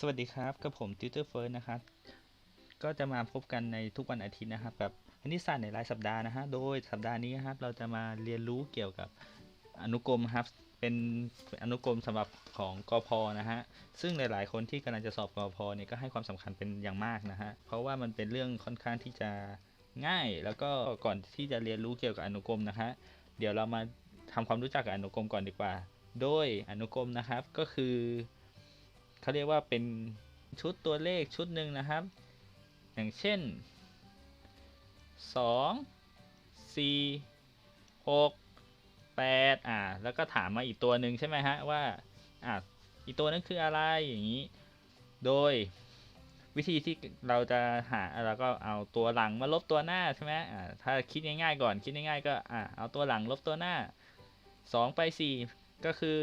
สวัสดีครับกับผมติวเตอร์เฟิร์สนะครับก็จะมาพบกันในทุกวันอาทิตย์นะครับกับคณิตศาสตร์ในรายสัปดาห์นะฮะโดยสัปดาห์นี้นะครับเราจะมาเรียนรู้เกี่ยวกับอนุกรมครับเป็นอนุกรมสำหรับของกพนะฮะซึ่งหลาย ๆ คนที่กำลังจะสอบกพเนี่ยก็ให้ความสำคัญเป็นอย่างมากนะฮะเพราะว่ามันเป็นเรื่องค่อนข้างที่จะง่าย แล้วก็ก่อนที่จะเรียนรู้เกี่ยวกับอนุกรมนะฮะเดี๋ยวเรามาทำความรู้จักกับอนุกรมก่อนดีกว่า โดยอนุกรมนะครับก็คือ เขาเรียกว่าเป็นชุดตัวเลขชุดหนึ่งนะครับ อย่างเช่น 2 4 6 8 อ่า แล้วก็ถามมาอีกตัวหนึ่งใช่ไหมฮะ ว่า อ่าอีกตัวนั้นคืออะไรอย่างนี้ โดยวิธีที่เราจะหาเราก็เอาตัวหลังมาลบตัวหน้าใช่ไหมอ่าถ้าคิดง่ายๆก่อนคิดง่ายๆก็อ่าเอาตัวหลังลบตัวหน้า 2 ไป 4 ก็คือ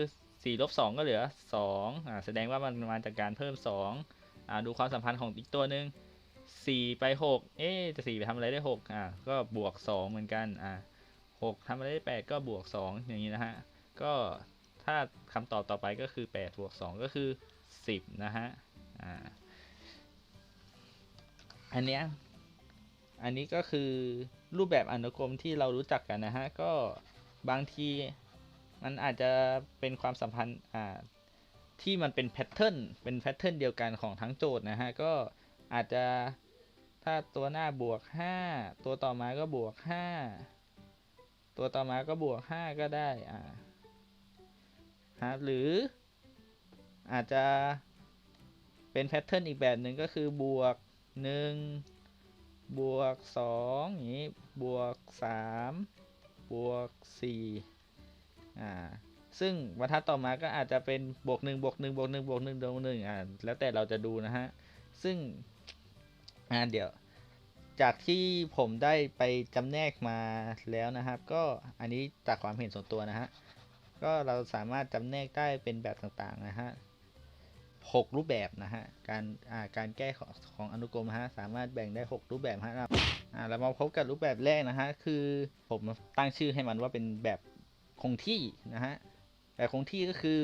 4ลบ2ก็เหลือ2อ่าแสดงว่ามันมาจากการเพิ่ม2อ่าดูความสัมพันธ์ของอีกตัวหนึ่ง4ไป6เอ๊ะจะ4ไปทำอะไรได้6อ่าก็บวก 2 เหมือนกันอ่า6ทำอะไรได้ 8 ก็บวก 2 อย่างนี้นะฮะ ก็ถ้าคำตอบต่อไปก็คือ8บวก2ก็คือ 10 นะฮะอ่าอันเนี้ยอันนี้ก็คือรูปแบบอนุกรมที่เรารู้จักกันนะฮะ ก็บางที มันอาจจะเป็นความสัมพันธ์อ่าที่มันเป็นแพทเทิร์นเป็นแพทเทิร์นเดียวกันของทั้งโจทย์นะฮะก็อาจจะถ้าตัวหน้าบวก 5 ตัวต่อมาก็บวก 5 ตัวต่อมาก็บวก 5 ก็ได้อ่าฮะหรืออาจจะเป็นแพทเทิร์นอีกแบบหนึ่งก็คือบวก 1 บวก2อย่างนี้บวก 3 บวก 4 อ่าซึ่งบรรทัดต่อมาก็อาจจะเป็นบวกหนึ่งบวกหนึ่งบวกหนึ่งบวกหนึ่งบวกหนึ่งอ่าแล้วแต่เราจะดูนะฮะ ซึ่งอ่าเดี๋ยว จากที่ผมได้ไปจำแนกมาแล้วนะครับ ก็อันนี้จากความเห็นส่วนตัวนะฮะ ก็เราสามารถจำแนกได้เป็นแบบต่างๆนะฮะหกรูปแบบนะฮะ การอ่าการแก้ของของอนุกรมฮะสามารถแบ่งได้ 6 รูปแบบฮะอ่าเรามาพบกับรูปแบบแรกนะฮะคือผมตั้งชื่อให้มันว่าเป็นแบบ คงที่นะฮะแบบคงที่ก็คือ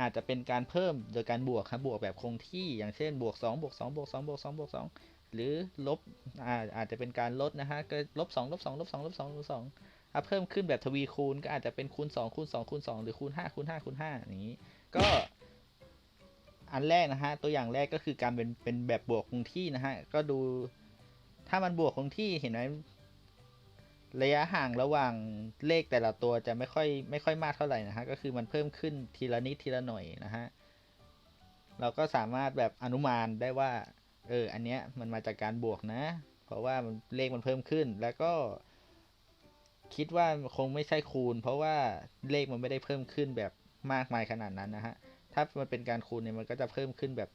อาจจะเป็นการเพิ่มโดยการบวกครับบวกแบบคงที่อย่างเช่นบวก2บวก2บวก2บวก2บวก2หรือลบอาอาจจะเป็นการลดนะฮะก็ลบ2ลบ2ลบ2ลบ2ลบ2ถ้าเพิ่มขึ้นแบบทวีคูณก็อาจจะเป็นคูณ2คูณ2คูณ2หรือคูณ5คูณ5คูณ5อย่างนี้ ก็อันแรกนะฮะตัวอย่างแรกก็คือการเป็นเป็นแบบบวกคงที่นะฮะก็ดูถ้ามันบวกคงที่เห็นไหม ระยะห่างระหว่างเลขแต่ละตัวจะไม่ค่อยไม่ค่อยมากเท่าไหร่นะฮะ ก็คือมันเพิ่มขึ้นทีละนิดทีละหน่อยนะฮะ เราก็สามารถแบบอนุมานได้ว่า เออ อันเนี้ยมันมาจากการบวกนะ เพราะว่ามันเลขมันเพิ่มขึ้น แล้วก็ คิดว่าคงไม่ใช่คูณ เพราะว่าเลขมันไม่ได้เพิ่มขึ้นแบบมากมายขนาดนั้นนะฮะ ถ้ามันเป็นการคูณเนี่ยมันก็จะเพิ่มขึ้นแบบ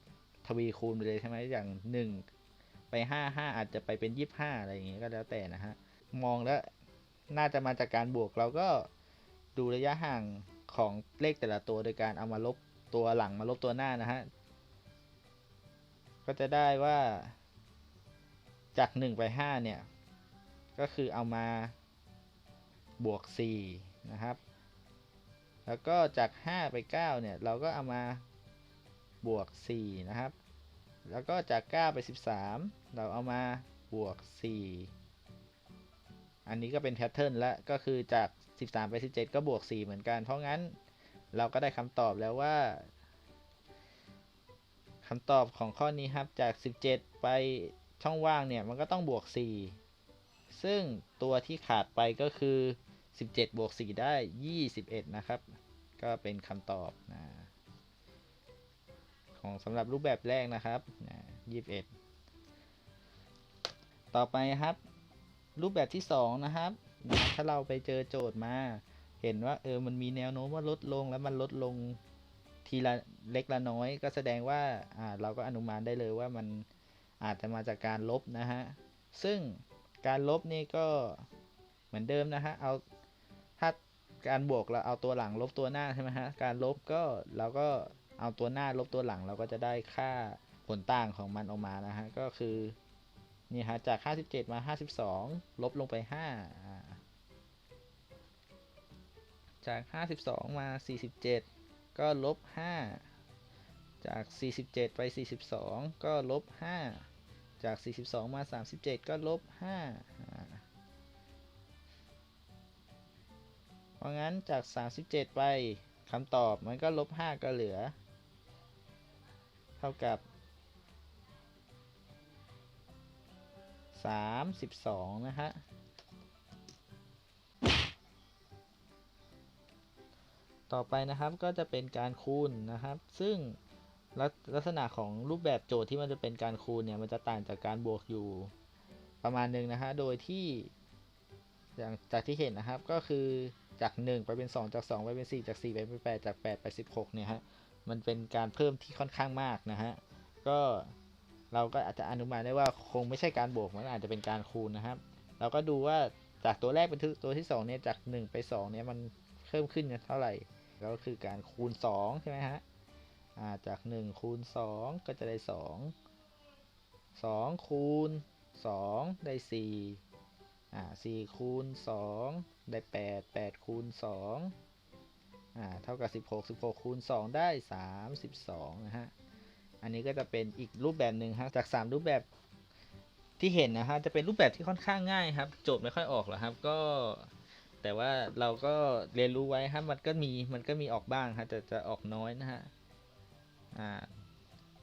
ทวีคูณไปเลยใช่ไหมอย่างหนึ่งไปห้าห้าอาจจะไปเป็นยี่สิบห้าอะไรอย่างเงี้ยก็แล้วแต่นะฮะ มองแล้วน่าจะมาจากการบวกเราก็ดูระยะห่างของเลขแต่ละตัวโดยการเอามาลบตัวหลังมาลบตัวหน้านะฮะ ก็จะได้ว่าจาก 1 ไป 5 เนี่ย ก็คือเอามาบวก 4 นะครับ แล้วก็จาก 5 ไป 9 เนี่ย เราก็เอามาบวก 4 นะครับ แล้วก็จาก 9 ไป 13 เราเอามาบวก 4 อันนี้ก็เป็นแพทเทิร์นแล้วก็คือจาก 13 ไป 17 ก็บวก 4 เหมือนกัน เพราะงั้นเราก็ได้คำตอบแล้วว่าคำตอบของข้อนี้ครับจาก 17 ไปช่องว่างเนี่ยมันก็ต้องบวก 4 ซึ่งตัวที่ขาดไปก็คือ 17 บวก 4 ได้ 21 นะครับ ก็เป็นคำตอบนะของสำหรับรูปแบบแรกนะครับนะ21 ต่อไปครับ รูปแบบที่2นะครับนะถ้าเราไปเจอโจทย์มา เห็นว่าเออมันมีแนวโน้มว่าลดลงแล้วมันลดลงทีละเล็กละน้อย ก็แสดงว่าอ่าเราก็อนุมานได้เลยว่ามันอาจจะมาจากการลบนะฮะ ซึ่งการลบนี่ก็เหมือนเดิมนะฮะ เอาถ้าการบวกเราเอาตัวหลังลบตัวหน้าใช่ไหมฮะ การลบก็เราก็เอาตัวหน้าลบตัวหลังเราก็จะได้ค่าผลต่างของมันออกมานะฮะ ก็คือ นี่ฮะจาก 57 มา 52 ลบลงไป 5 จาก 52 มา 47 ก็ลบ 5 จาก 47 ไป 42 ก็ลบ 5 จาก 42 มา 37 ก็ลบ 5 เพราะงั้นจาก 37 ไปคำตอบมันก็ลบ 5 ก็เหลือ เท่ากับ 32นะฮะต่อไปนะครับก็จะเป็นการคูณนะครับ ซึ่งลักลักษณะของรูปแบบโจทย์ที่มันจะเป็นการคูณเนี่ยมันจะต่างจากการบวกอยู่ประมาณหนึ่งนะฮะโดยที่อย่างจากที่เห็นนะครับก็คือจาก 1 ไปเป็น 2 จาก 2 ไปเป็น 4 จาก 4 ไปเป็น 8 จาก 8 ไป 16 เนี่ยฮะ มันเป็นการเพิ่มที่ค่อนข้างมากนะฮะ ก็ เราก็อาจจะอนุมานได้ว่าคงไม่ใช่การบวกมันอาจจะเป็นการคูณนะครับ เราก็ดูว่าจากตัวแรกเป็นตัวที่2เนี่ยจาก 1 ไป2เนี่ยมันเพิ่มขึ้นเท่าไหร่ก็คือการคูณ2ใช่ไหมฮะาจาก 1 คูณ 2 ก็จะได้ 2 2 คูณ 2 ได้ 4 อ่า 4 คูณ 2 ได้ 8 8 คูณ 2 อ่า เท่ากับ 16 16 คูณ 2 ได้ 32 นะฮะ อันนี้ก็จะเป็นอีกรูปแบบหนึ่งฮะจาก 3 รูปแบบที่เห็นนะฮะจะเป็นรูปแบบที่ค่อนข้างง่ายครับ โจทย์ไม่ค่อยออกหรอกครับก็แต่ว่าเราก็เรียนรู้ไว้ครับมันก็มีมันก็มีออกบ้างครับแต่จะออกน้อยนะฮะอ่า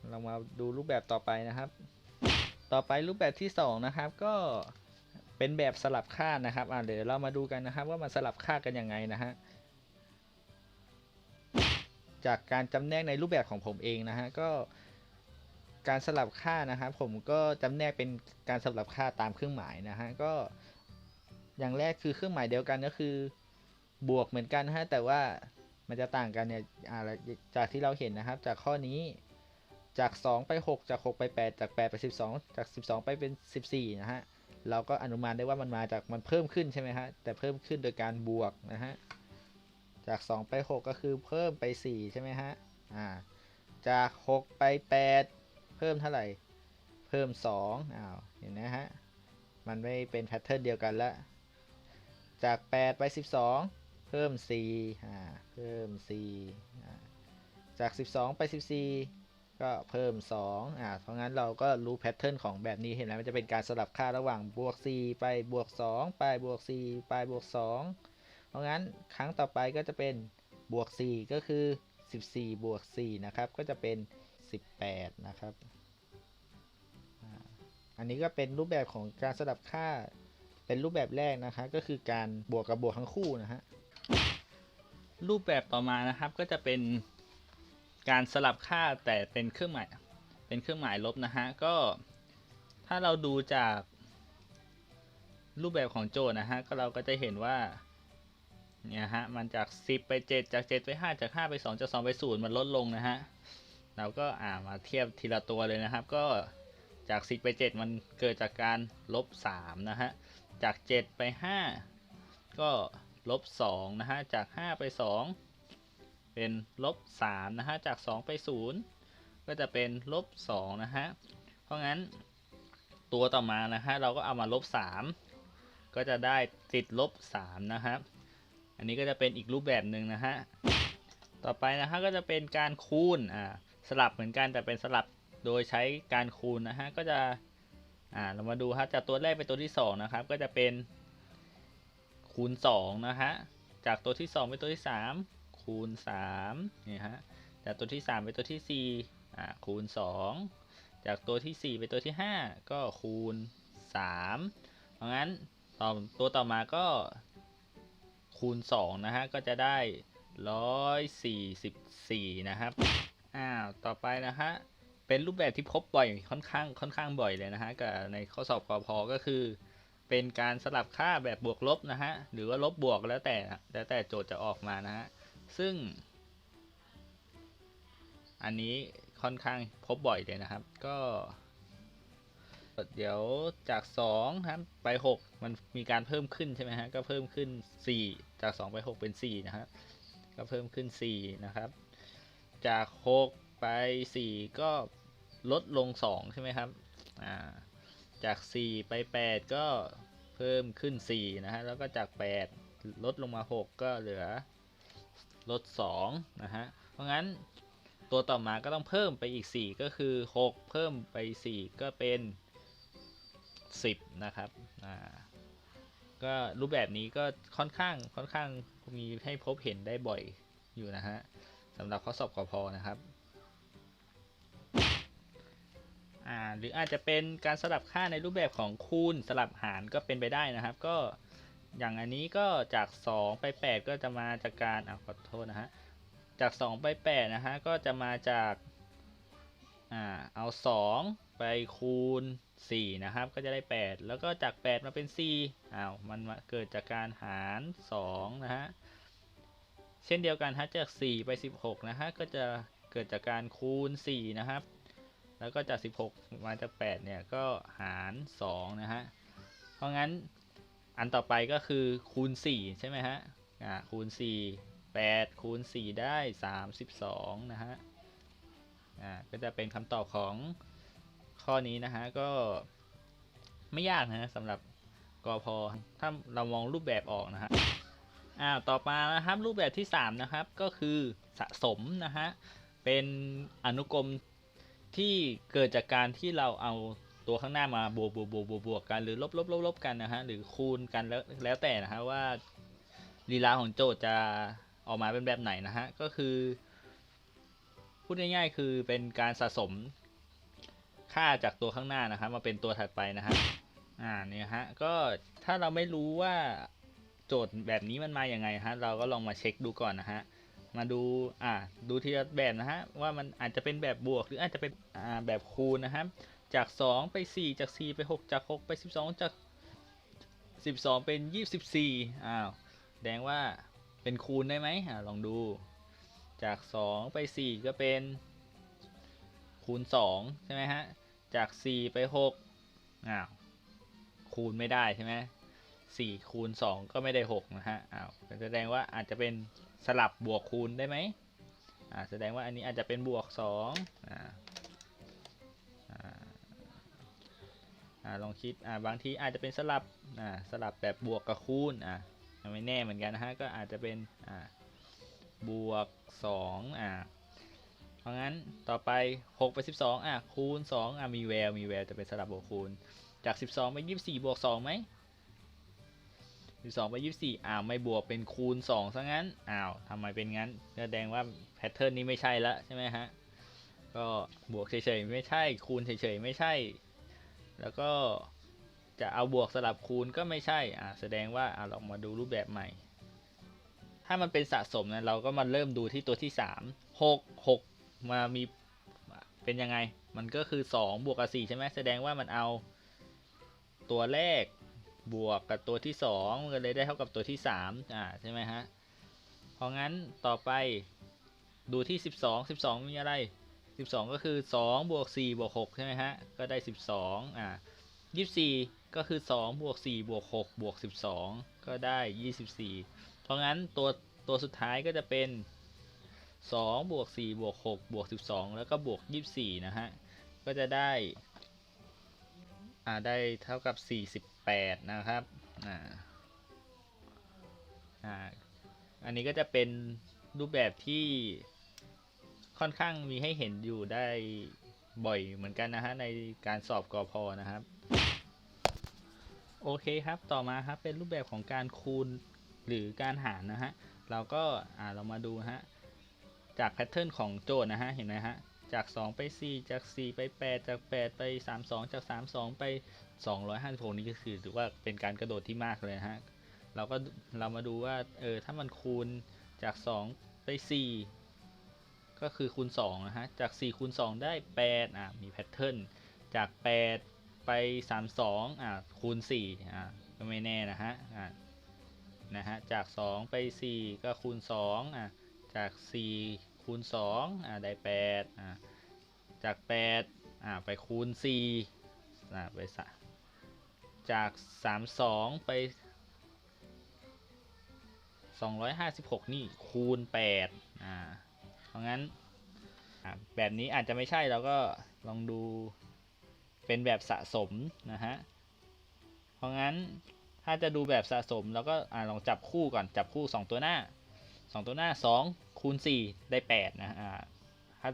เรามาดูรูปแบบต่อไปนะครับ ต่อไปรูปแบบที่สองนะครับ ก็เป็นแบบสลับค่านะครับอ่าเดี๋ยวเรามาดูกันนะครับ ว่ามันสลับค่ากันยังไงนะฮะจากการจำแนกในรูปแบบของผมเองนะฮะก็ การสลับค่านะครับผมก็จำแนกเป็นการสลับค่าตามเครื่องหมายนะฮะก็อย่างแรกคือเครื่องหมายเดียวกันก็คือบวกเหมือนกันนะฮะแต่ว่ามันจะต่างกันเนี่ยจากที่เราเห็นนะครับ จากข้อนี้จาก 2 ไป 6 จาก 6 ไป 8 จาก 8 ไป 12 จาก 12 ไปเป็น 14 นะฮะ เราก็อนุมานได้ว่ามันมาจากมันเพิ่มขึ้นใช่ไหมฮะ แต่เพิ่มขึ้นโดยการบวกนะฮะ จาก 2 ไป 6 ก็คือเพิ่มไป 4 ใช่ไหมฮะ อ่า จาก 6 ไป 8 เพิ่มเท่าไหร่ เพิ่ม2อ้าวเห็นนะฮะ มันไม่เป็นแพทเทิร์นเดียวกันแล้วจาก 8 ไป 12 เพิ่ม4อ่าเพิ่ม4อ่าจาก 12 ไป 14 ก็เพิ่ม2อ่าเพราะงั้นเราก็รู้แพทเทิร์นของแบบนี้เห็นไหมมันจะเป็นการสลับค่าระหว่างบวก 4 ไปบวก 2 ไปบวก 4 ไปบวก 2 เพราะงั้นครั้งต่อไปก็จะเป็นบวก 4 ก็คือ 14 บวก 4 นะครับ ก็จะเป็น 18 นะครับ อันนี้ก็เป็นรูปแบบของการสลับค่าเป็นรูปแบบแรกนะคะก็คือการบวกกับบวกทั้งคู่นะฮะ รูปแบบต่อมานะครับก็จะเป็นการสลับค่าแต่เป็นเครื่องหมายเป็นเครื่องหมายลบนะฮะก็ถ้าเราดูจากรูปแบบของโจทย์นะฮะก็เราก็จะเห็นว่าเนี่ยฮะมันจาก 10 ไป 7 จาก 7 ไป 5 จาก 5 ไป 2 จาก 2 ไป 0 มันลดลงนะฮะ เราก็อ่ามาเทียบทีละตัวเลยนะครับ ก็จาก 10 ไป 7 มันเกิดจากการลบ3นะฮะ จาก 7 ไป 5 ก็ลบ2นะฮะ จาก 5 ไป 2 เป็นลบ3นะฮะ จาก 2 ไป 0 ก็จะเป็นลบ2นะฮะ เพราะงั้นตัวต่อมานะฮะ เราก็เอามาลบ 3 ก็จะได้ติดลบ3นะครับ อันนี้ก็จะเป็นอีกรูปแบบหนึ่งนะฮะ ต่อไปนะฮะก็จะเป็นการคูณ อ่า สลับเหมือนกันแต่เป็นสลับโดยใช้การคูณนะฮะก็จะอ่าเรามาดูครับจากตัวแรกเป็นตัวที่2นะครับก็จะเป็นคูณ2นะฮะจากตัวที่ 2 เป็นตัวที่ 3 คูณ3นี่ฮะจากตัวที่ 3 เป็นตัวที่4อ่าคูณ 2 จากตัวที่ 4 เป็นตัวที่ 5 ก็คูณ3เพราะงั้นต่อตัวต่อมาก็คูณ2นะฮะก็จะได้ 144 นะครับ อ้าวต่อไปนะฮะเป็นรูปแบบที่พบบ่อยค่อนข้างค่อนข้างบ่อยเลยนะฮะกับในข้อสอบกอพอก็คือ เป็นการสลับค่าแบบบวกลบนะฮะหรือว่าลบบวกแล้วแต่แล้วแต่โจทย์จะออกมานะฮะซึ่ง อันนี้ค่อนข้างพบบ่อยเลยนะครับ ก็เดี๋ยวจาก2ครับไป 6 มันมีการเพิ่มขึ้นใช่ไหมฮะก็เพิ่มขึ้น 4 จาก 2 ไป 6 เป็น4นะฮะก็เพิ่มขึ้น4นะครับ จาก6ไป4ก็ลดลง2ใช่ไหมครับอ่าจาก4ไป8ก็เพิ่มขึ้น4นะฮะแล้วก็จาก8ลดลงมา6ก็เหลือลด2นะฮะเพราะงั้นตัวต่อมาก็ต้องเพิ่มไปอีก 4 ก็คือ6เพิ่มไป 4 ก็เป็น 10 นะครับอ่าก็รูปแบบนี้ก็ค่อนข้างค่อนข้างมีให้พบเห็นได้บ่อยอยู่นะฮะ สำหรับข้อสอบกพนะครับหรืออาจจะเป็นการสลับค่าในรูปแบบของคูณสลับหารก็เป็นไปได้นะครับ ก็อย่างอันนี้ก็จาก 2 ไป 8 ก็จะมาจากการอ่าขอโทษนะฮะจาก 2 ไป8นะฮะก็จะมาจากอ่าเอา 2 ไปคูณ4นะครับก็จะได้ 8 แล้วก็จาก 8 มาเป็น4อ้าวมันเกิดจากการหาร2นะฮะ เช่นเดียวกันฮะจาก 4 ไป 16 นะฮะ ก็จะเกิดจากการคูณ 4 นะครับ แล้วก็จาก 16 มาจาก 8 เนี่ย ก็หาร 2 นะฮะ เพราะงั้นอันต่อไปก็คือคูณ 4 ใช่ไหมฮะ อ่า คูณ 4 8 คูณ 4 ได้ 32 นะฮะ อ่า ก็จะเป็นคำตอบของข้อนี้นะฮะ ก็ไม่ยากนะฮะสำหรับกอพอถ้าเรามองรูปแบบออกนะฮะ อ่าต่อมานะครับรูปแบบที่ 3 นะครับ ก็คือสะสมนะฮะเป็นอนุกรมที่เกิดจากการที่เราเอาตัวข้างหน้ามาบวกบวกบวกบวกบวกกันหรือลบลบลบลบกันนะฮะหรือคูณกันแล้วแล้วแต่นะฮะว่าลีลาของโจทย์จะออกมาเป็นแบบไหนนะฮะก็คือ พูดง่ายๆคือเป็นการสะสมค่าจากตัวข้างหน้านะครับมาเป็นตัวถัดไปนะฮะอ่าเนี่ยฮะก็ถ้าเราไม่รู้ว่า โจทย์แบบนี้มันมาอย่างไงฮะ เราก็ลองมาเช็คดูก่อนนะฮะ มาดู อ่า ดูทีละแบบนะฮะ ว่ามันอาจจะเป็นแบบบวกหรืออาจจะเป็น อ่า แบบคูณนะครับ จาก 2 ไป 4 จาก 4 ไป 6 จาก 6 ไป 12 จาก 12 เป็น 24 อ้าวแสดงว่าเป็นคูณได้ไหมอ่าลองดู จาก 2 ไป 4 ก็เป็น คูณ 2 ใช่ไหมฮะ จาก 4 ไป 6 อ้าว คูณไม่ได้ใช่ไหม สี่คูณ2ก็ไม่ได้6นะฮะอ้าวแสดงว่าอาจจะเป็นสลับบวกคูณได้ไหมอ่าแสดงว่าอันนี้อาจจะเป็นบวก2อ่าอ่าอ่าลองคิดอ่าบางทีอาจจะเป็นสลับอ่าสลับแบบบวกกับคูณอ่าไม่แน่เหมือนกันนะฮะก็อาจจะเป็นอ่าบวก2อ่าเพราะงั้นต่อไป6ไป12อะคูณ2อะมีแววมีแววจะเป็นสลับบวกคูณจาก 12ไป24 บวก2ไหม 12ไป24อ้าวไม่บวกเป็นคูณ2ซะงั้นอ้าวทำไมเป็นงั้นแสดงว่าแพทเทิร์นนี้ไม่ใช่ละใช่ไหมฮะก็บวกเฉยๆไม่ใช่ คูณเฉยๆไม่ใช่ แล้วก็จะเอาบวกสลับคูณก็ไม่ใช่อ่าแสดงว่าอ่าลองมาดูรูปแบบใหม่ ถ้ามันเป็นสะสมนะเราก็มาเริ่มดูที่ตัวที่3 6 6มามีเป็นยังไง มันก็คือ2บวกกับ4ใช่ไหมแสดงว่ามันเอาตัวแรก บวกกับตัวที่2มันก็เลยได้เท่ากับตัวที่3อ่าใช่ไหมฮะเพราะงั้นต่อไปดูที่ 12 12 มีอะไร 12 ก็คือ 2 บวก 4 บวก 6 ใช่ไหมฮะ ก็ได้ 12อ่า24 ก็คือ 2 บวก 4 บวก 6 บวก 12 ก็ได้ 24 เพราะงั้นตัวตัวสุดท้ายก็จะเป็น 2 บวก 4 บวก 6 บวก 12 แล้วก็บวก 24 นะฮะ ก็จะได้ อ่าได้เท่ากับ 48 นะครับอ่าอ่าอันนี้ก็จะเป็นรูปแบบที่ค่อนข้างมีให้เห็นอยู่ได้บ่อยเหมือนกันนะฮะในการสอบกอพอนะครับโอเคครับต่อมาครับเป็นรูปแบบของการคูณหรือการหารนะฮะเราก็อ่าเรามาดูฮะจากแพทเทิร์นของโจทย์นะฮะเห็นไหมฮะ จาก 2 ไป 4 จาก 4 ไป 8 จาก 8 ไป 32 จาก 32 ไป 256 นี่ก็คือถือว่าเป็นการกระโดดที่มากเลยนะฮะ เราก็เรามาดูว่าเออถ้ามันคูณจาก 2 ไป 4 ก็คือคูณ2นะฮะ จาก 4 คูณ 2 ได้ 8 อะ มีแพทเทิร์น จาก 8 ไป 32 อะ คูณ 4 อะ ก็ไม่แน่นะฮะ อะ นะฮะ จาก 2 ไป 4 ก็คูณ 2 อะ จาก 4 คูณ2อ่าได้8อ่าจาก8อ่าไปคูณ4อ่าไปสจาก 32 ไป 256 นี่คูณ8อ่าเพราะงั้นอ่าแบบนี้อาจจะไม่ใช่เราก็ลองดูเป็นแบบสะสมนะฮะ เพราะงั้นถ้าจะดูแบบสะสมเราก็อ่าลองจับคู่ก่อนจับคู่ 2 ตัวหน้า 2ตัวหน้า2คูณ4ได้8นะอ่าถ้า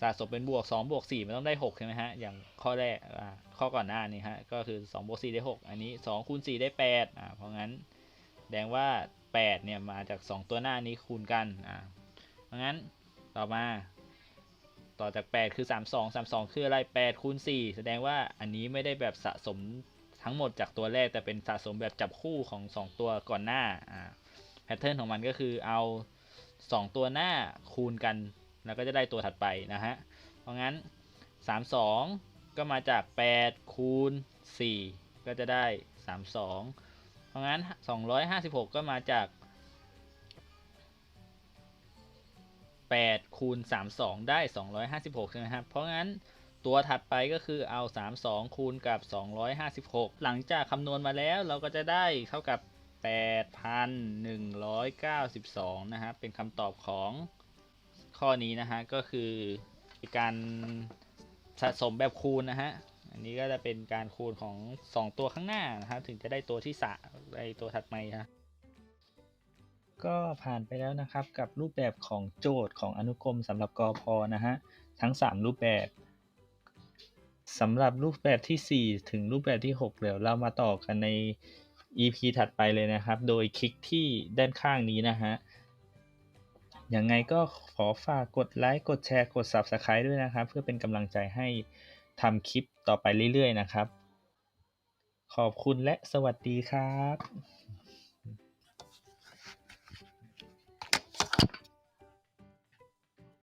สะสมเป็นบวก2บวก4มันต้องได้6ใช่ไหมฮะ อย่างข้อแรกอ่าข้อก่อนหน้านี้ฮะ ก็คือ2บวก4ได้6อันนี้2คูณ4ได้8อ่าเพราะงั้นแสดงว่า8เนี่ยมาจาก2ตัวหน้านี้คูณกันอ่าเพราะงั้นต่อมาต่อจาก 8 คือ 32 32 คืออะไร 8คูณ4แสดงว่าอันนี้ไม่ได้แบบสะสมทั้งหมดจากตัวแรก แต่เป็นสะสมแบบจับคู่ของ 2 ตัวก่อนหน้าอ่า แพทเทิร์นของมันก็คือเอา 2 ตัวหน้าคูณกัน แล้วก็จะได้ตัวถัดไปนะฮะ เพราะงั้น 32 ก็มาจาก 8 คูณ 4 ก็จะได้ 32 เพราะงั้น 256 ก็มาจาก 8 คูณ 32 ได้ 256 ใช่ไหมครับ เพราะงั้นตัวถัดไปก็คือเอา 32 คูณกับ 256 หลังจากคำนวณมาแล้วเราก็จะได้เท่ากับ 8,192 นะครับเป็นคำตอบของข้อนี้นะฮะ ก็คือการสะสมแบบคูณนะฮะ อันนี้ก็จะเป็นการคูณของ 2 ตัวข้างหน้านะครับถึงจะได้ตัวที่สะได้ตัวถัดไปนะก็ผ่านไปแล้วนะครับกับรูปแบบของโจทย์ของอนุกรมสำหรับกอพอนะฮะ ทั้ง 3 รูปแบบสำหรับรูปแบบทีสี่4 ถึงรูปแบบที่ 6 เดี๋ยวเรามาต่อกันใน EP ถัดไปเลยนะครับ โดยคลิกที่ด้านข้างนี้นะฮะยังไงก็ขอฝากกดไลค์กดแชร์กด Subscribe ด้วยนะครับ เพื่อเป็นกำลังใจให้ทำคลิปต่อไปเรื่อยๆนะครับ ขอบคุณและสวัสดีครับ